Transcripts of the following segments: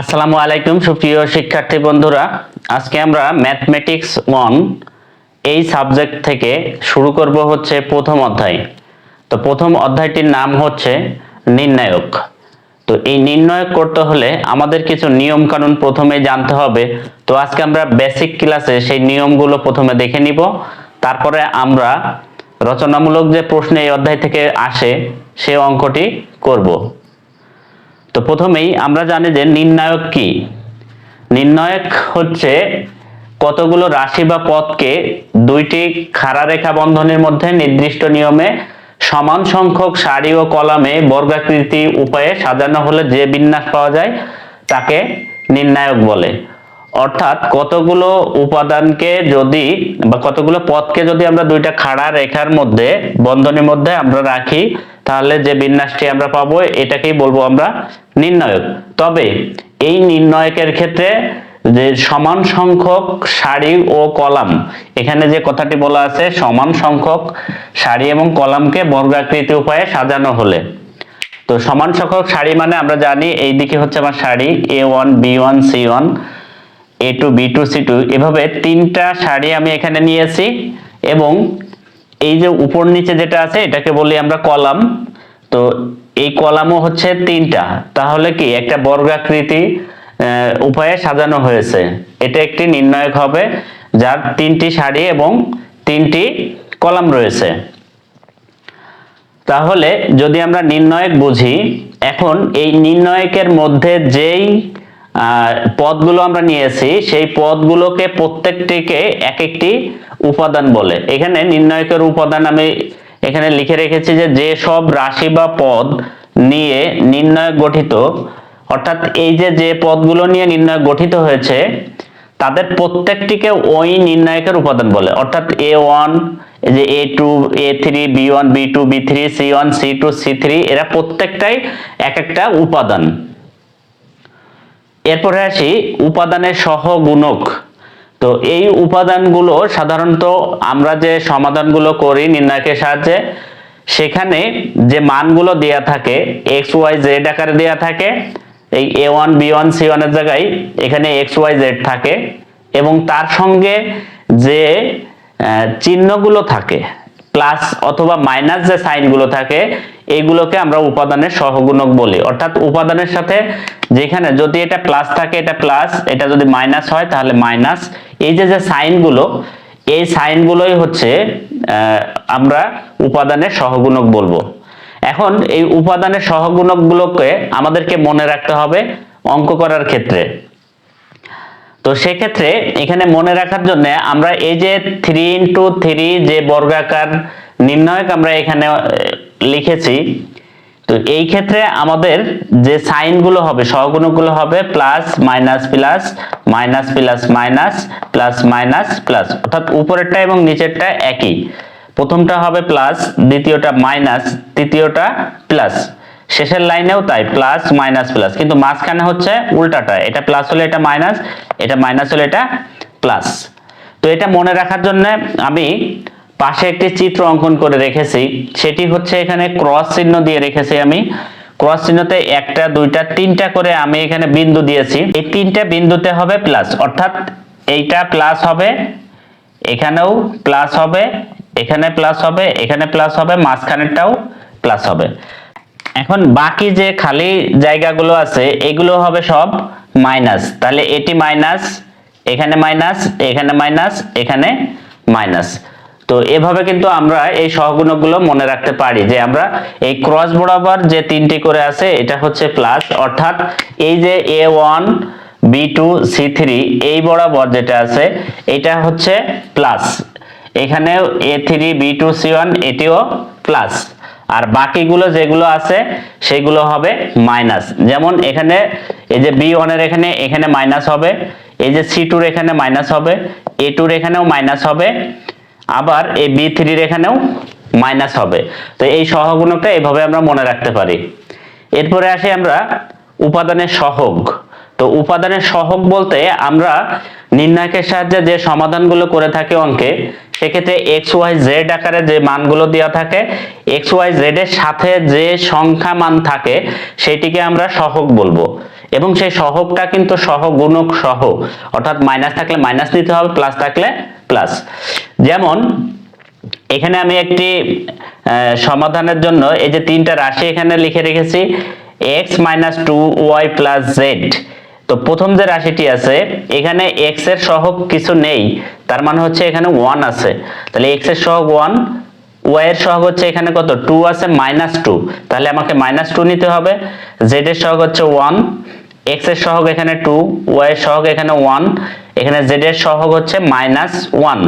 আসসালামু আলাইকুম, সুপ্রিয় শিক্ষার্থী বন্ধুরা। আজকে আমরা ম্যাথমেটিক্স ওয়ান এই সাবজেক্ট থেকে শুরু করব হচ্ছে প্রথম অধ্যায়। তো প্রথম অধ্যায়টির নাম হচ্ছে নির্ণায়ক। তো এই নির্ণয় করতে হলে আমাদের কিছু নিয়ম কানুন প্রথমে জানতে হবে। তো আজকে আমরা বেসিক ক্লাসে সেই নিয়মগুলো প্রথমে দেখে নিব। তারপরে আমরা রচনামূলক যে প্রশ্ন এই অধ্যায় থেকে আসে সেই অঙ্কটি করব। তো প্রথমেই আমরা জানি যে নির্ণায়ক কি? নির্ণায়ক হচ্ছে কতগুলো রাশি বা পদকে দুইটি খাড়া রেখা বন্ধনের মধ্যে নির্দিষ্ট নিয়মে সমান সংখ্যক সারি ও কলামে বর্গাকৃতি উপায়ে সাজানো হলে যে বিন্যাস পাওয়া যায় তাকে নির্ণায়ক বলে। অর্থাৎ কতগুলো উপাদানকে যদি বা কতগুলো পদকে যদি আমরা দুইটা খাড়া রেখার মধ্যে বন্ধনীর মধ্যে আমরা রাখি তাহলে যে বিন্যাসটি আমরা পাবো, এটাকেই বলব আমরা নির্ণায়ক। তবে এই নির্ণায়কের ক্ষেত্রে যে সমান সংখ্যক সারি ও কলাম, এখানে যে কথাটি বলা আছে, সমান সংখ্যক সারি এবং কলামকে বর্গাকৃতি উপায়ে সাজানো হলে। তো সমান সংখ্যক সারি মানে আমরা জানি এই দিকে হচ্ছে আমার সারি A one B one C one A two B two C two এভাবে তিনটা সারি আমি এখানে নিয়েছি এবং এই যে উপর নিচে যেটা আছে, এটাকে বলি আমরা কলাম। তো এই কলামও হচ্ছে তিনটা। তাহলে কি একটা বর্গাকৃতি উপায়ে সাজানো হয়েছে। এটা একটি নির্ণায়ক হবে, যার তিনটি সারি এবং তিনটি কলাম রয়েছে। তাহলে যদি আমরা নির্ণায়ক বুঝি, এখন এই নির্ণায়কের মধ্যে যেই পদগুলো আমরা নিয়েছি, সেই পদগুলোকে প্রত্যেকটিকে এক একটি উপাদান বলে। এখানে নির্ণায়কের উপাদান আমি এখানে লিখে রেখেছি যে যে সব রাশি বা পদ নিয়ে নির্ণায়ক গঠিত, অর্থাৎ এই যে যে পদগুলো নিয়ে নির্ণায়ক গঠিত হয়েছে, তাদের প্রত্যেকটিকে ওই নির্ণায়কের উপাদান বলে। অর্থাৎ এ ওয়ান যে A two A three B one B two B three C one C two C three এরা প্রত্যেকটাই এক একটা উপাদান। এরপরে আসি, উপাদানের সহগুণক। তো এই উপাদানগুলো সাধারণত আমরা যে সমাধানগুলো করি নির্ণায়কের সাহায্যে, সেখানে যে মানগুলো দেয়া থাকে এক্স ওয়াই জেড আকারে দেয়া থাকে, এই A one B one C ওয়ানের জায়গায় এখানে এক্স ওয়াই জেড থাকে এবং তার সঙ্গে যে চিহ্নগুলো থাকে প্লাস অথবা মাইনাস যে সাইনগুলো থাকে এইগুলোকে আমরা উপাদানের সহগুণক বলি। অর্থাৎ উপাদানের সাথে যেখানে যদি এটা প্লাস থাকে, এটা প্লাস এটা যদি মাইনাস হয়, তাহলে মাইনাস এই যে যে সাইনগুলো এই সাইনগুলোই হচ্ছে আমরা উপাদানের সহগুণক বলব। এখন এই উপাদানের সহগুণকগুলোকে আমাদেরকে মনে রাখতে হবে অঙ্ক করার ক্ষেত্রে। তো সেক্ষেত্রে এখানে মনে রাখার জন্য আমরা এই যে থ্রি ইন্টু থ্রি যে বর্গাকার নির্ণায়ক আমরা এখানে লিখেছি, তো এই ক্ষেত্রে আমাদের যে সাইনগুলো হবে সহগুণকগুলো হবে plus minus plus minus plus minus plus minus plus অর্থাৎ উপরেরটা এবং নিচেরটা একই। প্রথমটা হবে প্লাস দ্বিতীয়টা মাইনাস তৃতীয়টা প্লাস শেষের লাইনেও তাই প্লাস মাইনাস প্লাস কিন্তু মাঝখানে হচ্ছে উল্টাটা। এটা প্লাস হলে এটা মাইনাস এটা মাইনাস হলে এটা প্লাস তো এটা মনে রাখার জন্য আমি পাশে একটি চিত্র অঙ্কন করে রেখেছি। সেটি হচ্ছে এখানে ক্রস চিহ্ন দিয়ে রেখেছি আমি। ক্রস চিহ্নতে একটা, দুইটা, তিনটা করে আমি এখানে বিন্দু দিয়েছি। এই তিনটা বিন্দুতে হবে প্লাস অর্থাৎ এইটা প্লাস হবে, এখানেও প্লাস হবে, এখানে প্লাস হবে, এখানে প্লাস হবে, মাঝখানেরটাও প্লাস হবে। এখন বাকি যে খালি জায়গাগুলো আছে, এগুলো হবে সব মাইনাস তাহলে এটি মাইনাস এখানে মাইনাস এখানে মাইনাস এখানে মাইনাস তো এভাবে কিন্তু আমরা এই সহগুণকগুলো মনে রাখতে পারি যে আমরা এই ক্রস বরাবর যে তিনটি করে আছে, এটা হচ্ছে প্লাস অর্থাৎ এই যে A one B two C three এই বরাবর যেটা আছে, এটা হচ্ছে প্লাস এখানেও A three B two C one এটিও প্লাস আর বাকিগুলো যেগুলো আছে, সেগুলো হবে মাইনাস যেমন এখানে এই যে বি ওয়ানের এখানে এখানে মাইনাস হবে, এই যে সি টুর এখানে মাইনাস হবে এ টুর এখানেও মাইনাস হবে, আবার এই বি থ্রির এখানেও মাইনাস হবে। তো এই সহগুণকটা এভাবে আমরা মনে রাখতে পারি। এরপরে আসি আমরা উপাদানের সহগ। তো উপাদানের সহগ বলতে আমরা নির্ণায়কের সাহায্যে যে সমাধানগুলো করে থাকে অঙ্কে, সেক্ষেত্রে এক্স ওয়াই জেড আকারে যে মানগুলো দেওয়া থাকে, এক্স ওয়াই জেড এর সাথে যে সংখ্যা মান থাকে, সেটিকে আমরা সহগ বলব। এবং সেই সহগটা কিন্তু সহগুণক সহ, অর্থাৎ মাইনাস থাকলে মাইনাস নিতে হবে, প্লাস থাকলে প্লাস। যেমন, এখানে আমি একটি সমাধানের জন্য এই যে তিনটা রাশি এখানে লিখে রেখেছি, X minus two Y plus Z. তো প্রথম যে রাশিটি আছে, এখানে এক্সের সহগ কিছু নেই, তার মানে হচ্ছে এখানে ওয়ান আছে। তাহলে এক্সের সহগ ওয়ান ওয়াই এর সহগ হচ্ছে এখানে কত? টু আছে মাইনাস টু তাহলে আমাকে মাইনাস টু নিতে হবে। জেড এর সহগ হচ্ছে ওয়ান এক্সের সহগ এখানে টু ওয়াই এর সহগ এখানে ওয়ান এখানে জেড এর সহগ হচ্ছে মাইনাস ওয়ান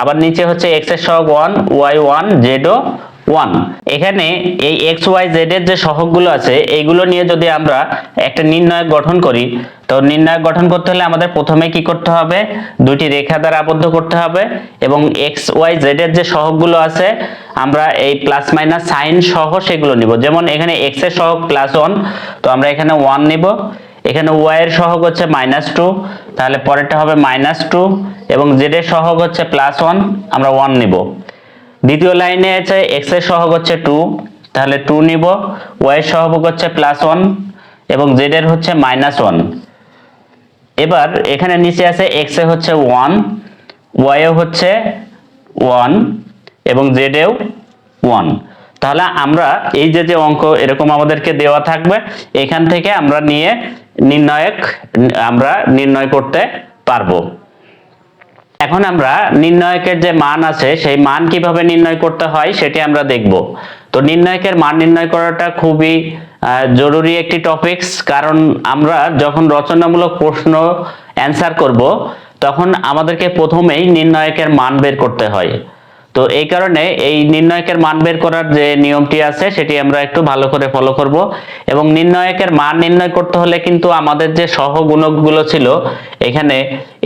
আবার নিচে হচ্ছে এক্সের সহগ ওয়ান ওয়াই ওয়ান জেডও ওয়ান। এখানে এই এক্স, ওয়াই, জেড এর যে সহগগুলো আছে এইগুলো নিয়ে যদি আমরা একটা নির্ণায়ক গঠন করি, তো নির্ণায়ক গঠন করতে হলে আমাদের প্রথমে কি করতে হবে? দুইটি রেখা দ্বারা আবদ্ধ করতে হবে এবং এক্স, ওয়াই, জেড এর যে সহগগুলো আছে, আমরা এই প্লাস মাইনাস সাইন সহ সেগুলো নিব। যেমন এখানে এক্সের সহগ প্লাস ওয়ান, তো আমরা এখানে ওয়ান নিব। এখানে ওয়াই এর সহগ হচ্ছে মাইনাস টু, তাহলে পরেরটা হবে মাইনাস টু এবং জেড এর সহগ হচ্ছে প্লাস ওয়ান, আমরা ওয়ান নিব। দ্বিতীয় লাইনে আছে এক্সের সহগ হচ্ছে টু তাহলে টু নিব ওয়াই এর সহগ হচ্ছে প্লাস ওয়ান এবং জেড এর হচ্ছে মাইনাস ওয়ান এবার এখানে নিচে আছে এক্স এ হচ্ছে ওয়ান ওয়াই এ হচ্ছে ওয়ান এবং জেড এও ওয়ান তাহলে আমরা এই যে যে অঙ্ক এরকম আমাদেরকে দেওয়া থাকবে, এখান থেকে আমরা নিয়ে নির্ণায়ক, আমরা নির্ণয় করতে পারব। এখন আমরা নির্ণায়কের যে মান আছে, সেই মান কীভাবে নির্ণয় করতে হয় সেটি আমরা দেখব। তো নির্ণায়কের মান নির্ণয় করাটা খুবই জরুরি একটি টপিকস কারণ আমরা যখন রচনামূলক প্রশ্ন অ্যান্সার করব, তখন আমাদেরকে প্রথমেই নির্ণায়কের মান বের করতে হয়। তো এই কারণে এই নির্ণায়কের মান বের করার যে নিয়মটি আছে, সেটি আমরা একটু ভালো করে ফলো করব। এবং নির্ণায়কের মান নির্ণয় করতে হলে কিন্তু আমাদের যে সহগুণকগুলো ছিল, এখানে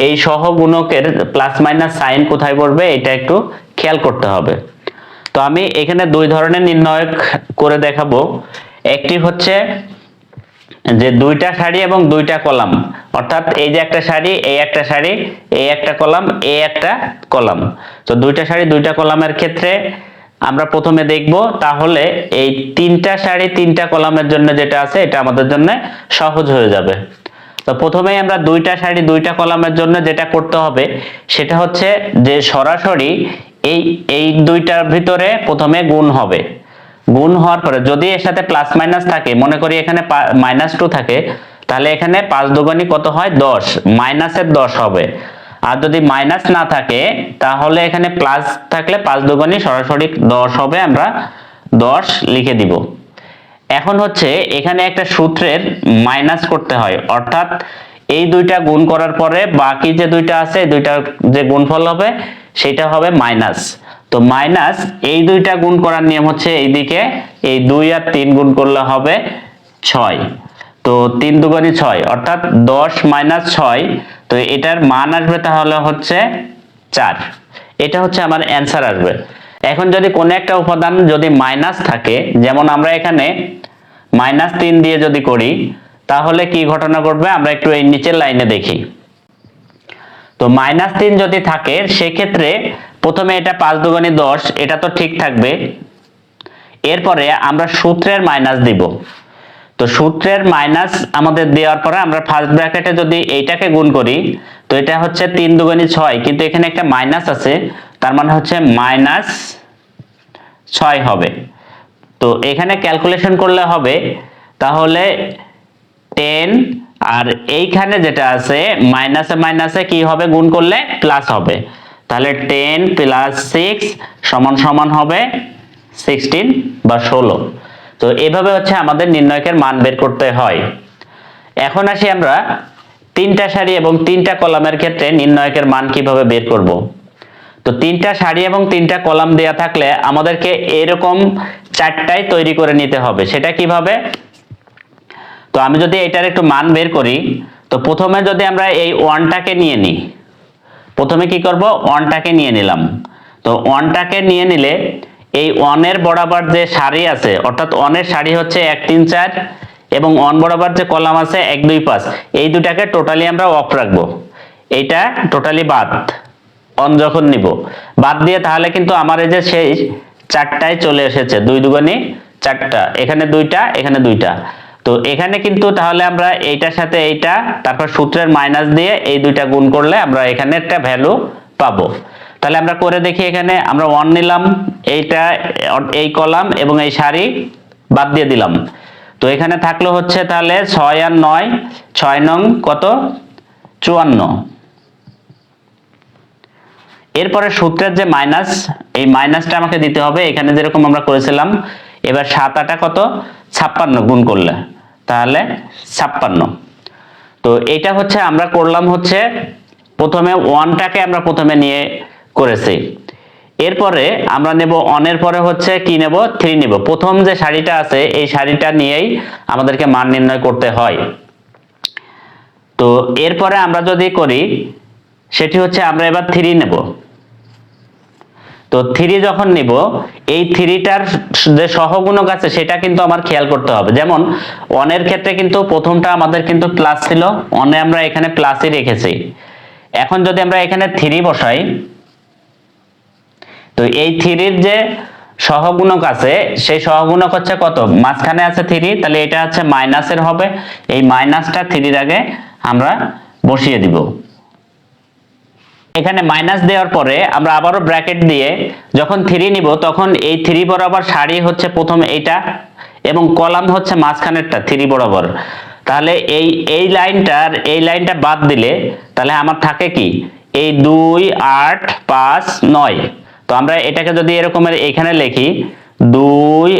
এই সহগুণকের প্লাস মাইনাস সাইন কোথায় পড়বে, এটা একটু খেয়াল করতে হবে। তো আমি এখানে দুই ধরনের নির্ণায়ক করে দেখাবো। একটি হচ্ছে যে দুইটা সারি এবং দুইটা কলাম। অর্থাৎ এই যে একটা সারি এই একটা সারি এই একটা কলাম, এই একটা কলাম। তো দুইটা সারি দুইটা কলামের ক্ষেত্রে আমরা প্রথমে দেখব তাহলে এই তিনটা সারি তিনটা কলামের জন্য যেটা আছে, এটা আমাদের জন্য সহজ হয়ে যাবে। তো প্রথমেই আমরা দুইটা সারি দুইটা কলামের জন্য যেটা করতে হবে, সেটা হচ্ছে যে সরাসরি এই এই দুইটার ভিতরে প্রথমে গুণ হবে। গুণ হওয়ার পরে যদি এর সাথে প্লাস মাইনাস থাকে, মনে করি এখানে মাইনাস টু থাকে, তাহলে এখানে পাঁচ দুগুণী কত হয়? দশ। মাইনাসের দশ হবে। আর যদি মাইনাস না থাকে, তাহলে এখানে প্লাস থাকলে পাঁচ দুগুণী সরাসরি দশ হবে, আমরা দশ লিখে দিব। এখন হচ্ছে এখানে একটা সূত্রের মাইনাস করতে হয়। অর্থাৎ এই দুইটা গুণ করার পরে বাকি যে দুইটা আছে দুইটার যে গুণফল হবে, সেটা হবে মাইনাস তো মাইনাস এই দুইটা গুণ করার নিয়ম হচ্ছে এইদিকে এই দুই আর তিন গুণ করলে হবে ছয়। তো তিন দুগুণি ছয়, অর্থাৎ দশ মাইনাস ছয়, তো এটার মান আসবে তাহলে হচ্ছে চার। এটা হচ্ছে আমার অ্যান্সার আসবে। এখন যদি কোনো একটা উপাদান যদি মাইনাস থাকে, যেমন আমরা এখানে মাইনাস তিন দিয়ে যদি করি, তাহলে কি ঘটনা ঘটবে? আমরা একটু এই নিচের লাইনে দেখি। তো মাইনাস তিন যদি থাকে, সেক্ষেত্রে প্রথমে এটা পাঁচ দুগুণে দশ, এটা তো ঠিক থাকবে। এরপরে আমরা সূত্রের মাইনাস দিব। তো সূত্রের মাইনাস আমাদের দেওয়ার পরে আমরা ফার্স্ট ব্র্যাকেটে যদি এইটাকে গুণ করি, তো এটা হচ্ছে তিন দুগুণে ছয়, কিন্তু এখানে একটা মাইনাস আছে, তার মানে হচ্ছে মাইনাস ছয় হবে। তো এখানে ক্যালকুলেশন করলে হবে, তাহলে টেন আর এইখানে যেটা আছে মাইনাসে মাইনাসে কি হবে? গুণ করলে প্লাস হবে। তাহলে টেন প্লাস সিক্স সমান সমান হবে সিক্সটিন বা ষোলো। তো এভাবে হচ্ছে আমাদের নির্ণয়কের মান বের করতে হয়। এখন আসি আমরা তিনটা সারি এবং তিনটা কলামের ক্ষেত্রে নির্ণয়কের মান কীভাবে বের করব। তো তিনটা সারি এবং তিনটা কলাম দেয়া থাকলে আমাদেরকে এরকম চারটাই তৈরি করে নিতে হবে। সেটা কীভাবে? তো আমি যদি এটার একটু মান বের করি, তো প্রথমে যদি আমরা এই ওয়ানটাকে নিয়ে নিই প্রথমে কি করব? ওয়ানটাকে নিয়ে নিলাম। তো ওয়ানটাকে নিয়ে নিলে এই ওয়ানের বরাবর যে সারি আছে, অর্থাৎ ওয়ানের সারি হচ্ছে এক তিন চার এবং ওয়ান বরাবর যে কলাম আছে এক দুই পাঁচ, এই দুটাকে টোটালি আমরা অফ রাখব। এইটা টোটালি বাদ। অন যখন নিব, বাদ দিয়ে তাহলে কিন্তু আমার এই যে সেই চারটায় চলে এসেছে, দুই দুগুণে চারটা, এখানে দুইটা এখানে দুইটা। তো এখানে কিন্তু তাহলে আমরা এইটার সাথে এইটা, তারপর সূত্রের মাইনাস দিয়ে এই দুইটা গুণ করলে আমরা এখানে একটা ভ্যালু পাবো। তাহলে আমরা করে দেখি এখানে, আমরা ওয়ান নিলাম, এইটা, এই কলাম এবং এই সারি বাদ দিয়ে দিলাম। তো এখানে থাকল হচ্ছে তাহলে ছয় আর নয়, ছয় নং কত? চুয়ান্ন। এরপরে সূত্রের যে মাইনাস এই মাইনাসটা আমাকে দিতে হবে, এখানে যেরকম আমরা করেছিলাম, এবার সাত আটা কত? ছাপ্পান্ন গুণ করলে। তাহলে ছাপ্পান্ন। তো এটা হচ্ছে আমরা করলাম হচ্ছে প্রথমে ওয়ানটাকে আমরা প্রথমে নিয়ে করেছি। এরপরে আমরা নেব অনের পরে হচ্ছে কি নেব? থ্রি নেব। প্রথম যে শাড়িটা আছে, এই শাড়িটা নিয়েই আমাদেরকে মান নির্ণয় করতে হয়। তো এরপরে আমরা যদি করি, সেটি হচ্ছে আমরা এবার থ্রি নেব। তো থ্রি যখন নিব, এই থ্রিটার যে সহগুণক আছে, সেটা কিন্তু আমার খেয়াল করতে হবে। যেমন অনের ক্ষেত্রে কিন্তু প্রথমটা আমাদের কিন্তু প্লাস ছিল অনে আমরা এখানে প্লাসই রেখেছি। এখন যদি আমরা এখানে থ্রি বসাই, তো এই থ্রির যে সহগুণক আছে, সেই সহগুণক হচ্ছে কত? মাঝখানে আছে থ্রি তাহলে এটা হচ্ছে মাইনাসের হবে। এই মাইনাসটা থ্রির আগে আমরা বসিয়ে দিব। এখানে মাইনাস দেওয়ার পরে আমরা আবারও ব্র্যাকেট দিয়ে যখন থ্রি নিব, তখন এই থ্রি বরাবর সারি হচ্ছে প্রথম এইটা এবং কলাম হচ্ছে মাঝখানেরটা থ্রি বরাবর। তাহলে এই এই লাইনটার, এই লাইনটা বাদ দিলে তাহলে আমার থাকে কি? এই দুই, আট, পাঁচ, নয়। তো আমরা এটাকে যদি এরকমের এখানে লিখি, দুই,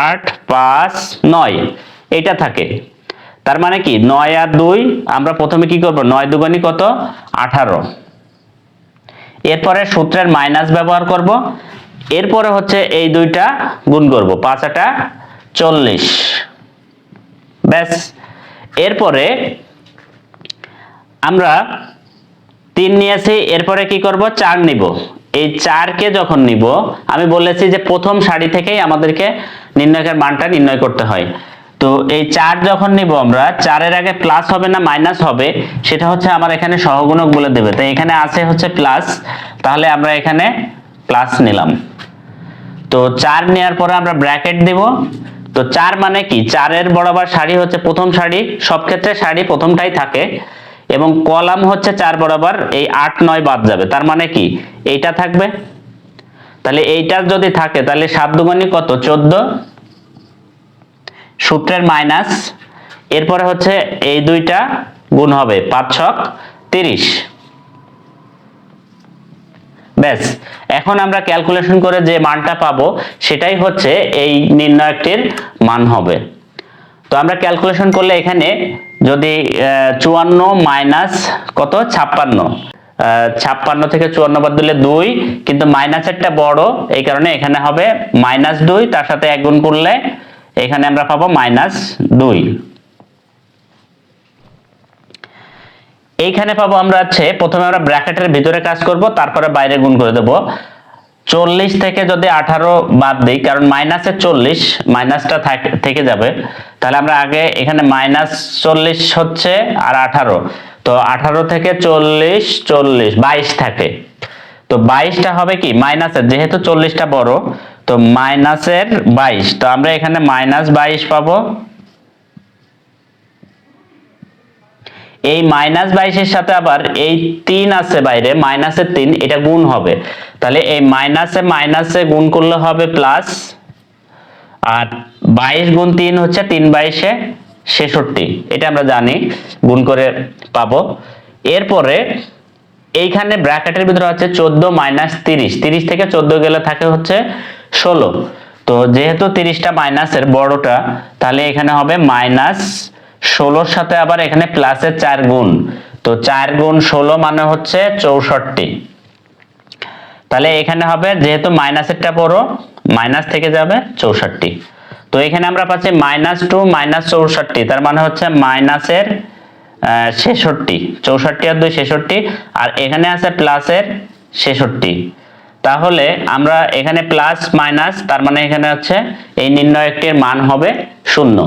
আট, পাঁচ, নয়। এটা থাকে। তার মানে কি? নয় আর দুই, আমরা প্রথমে কি করব? নয় দুগুণী কত? আঠারো। এরপরে সূত্রের মাইনাস ব্যবহার করব। এরপরে হচ্ছে এই দুইটা গুণ করব পাঁচাটা চল্লিশ। ব্যাস। এরপরে আমরা তিন নিয়েছি, এরপরে কি করব? চার নিব। এই চারকে যখন নিব, আমি বলেছি যে প্রথম সারি থেকেই আমাদেরকে নির্ণয়কের মানটা নির্ণয় করতে হয়। তো এই চার যখন নিব আমরা, চারের আগে প্লাস হবে না মাইনাস হবে, সেটা হচ্ছে আমার এখানে সহগুণক বলে দেবে। তো এখানে আছে হচ্ছে প্লাস তাহলে আমরা এখানে প্লাস নিলাম। তো চার নেওয়ার পরে আমরা ব্র্যাকেট দিব। তো চার মানে কি? চারের বরাবর সারি হচ্ছে প্রথম সারি সব ক্ষেত্রে সারি প্রথমটাই থাকে, এবং কলাম হচ্ছে চার বরাবর এই আট নয় বাদ যাবে। তার মানে কি? এইটা থাকবে। তাহলে এইটা যদি থাকে, তাহলে সাত দুগুণী কত? চোদ্দ। সূত্রের মাইনাস এরপরে হচ্ছে এই দুইটা গুণ হবে পাঁচ ছক তিরিশ। ব্যাস, এখন আমরা ক্যালকুলেশন করে যে মানটা পাবো, সেটাই হচ্ছে এই নির্ণয়কটির মান হবে। তো আমরা ক্যালকুলেশন করলে এখানে যদি চুয়ান্ন মাইনাস কত? ছাপ্পান্ন। ছাপ্পান্ন থেকে চুয়ান্ন বাদ দিলে দুই, কিন্তু মাইনাসেরটা বড়, এই কারণে এখানে হবে মাইনাস দুই, তার সাথে এক গুণ করলে এখানে আমরা পাবো মাইনাস দুই। এইখানে পাবো আমরা হচ্ছে, প্রথমে আমরা ব্র্যাকেটের ভিতরে কাজ করব, তারপরে বাইরে গুণ করে দেব। চল্লিশ থেকে যদি আঠারো বাদ দিই, কারণ মাইনাসের চল্লিশ মাইনাসটা থেকে যাবে। তাহলে আমরা আগে এখানে মাইনাস চল্লিশ হচ্ছে আর আঠারো। তো আঠারো থেকে চল্লিশ চল্লিশ, বাইশ থাকে। তো বাইশটা হবে কি? মাইনাসের যেহেতু চল্লিশটা বড় তো মাইনাসের বাইশ। তো আমরা এখানে মাইনাস বাইশ পাবো। এই মাইনাস বাইশের সাথে আবার এই তিন আছে বাইরে, মাইনাসের তিন, এটা গুণ হবে। তাহলে এই মাইনাসে মাইনাসে গুণ করলে হবে প্লাস, আর বাইশ গুণ তিন হচ্ছে তিন বাইশে ছেষট্টি। এটা আমরা জানি, গুণ করে পাবো। এরপরে এইখানে ব্র্যাকেটের ভিতরে হচ্ছে চোদ্দ মাইনাস তিরিশ। তিরিশ থেকে চোদ্দ গেলে থাকে হচ্ছে ষোলো। তো যেহেতু তিরিশটা মাইনাসের বড়টা, তাহলে এখানে হবে মাইনাস ষোলোর সাথে আবার এখানে প্লাসের চার গুণ। তো চার গুণ ষোলো মানে হচ্ছে চৌষট্টি। তাহলে এখানে হবে, যেহেতু মাইনাসেরটা বড়, মাইনাস থেকে যাবে চৌষট্টি। তো এখানে আমরা পাচ্ছি মাইনাস টু, মাইনাস চৌষট্টি, তার মানে হচ্ছে মাইনাসের ছেষট্টি। চৌষট্টি আর দুই ছেষট্টি, আর এখানে আছে প্লাসের ছেষট্টি। তাহলে আমরা এখানে প্লাস মাইনাস তার মানে এখানে হচ্ছে এই নির্ণয়কটির মান হবে শূন্য।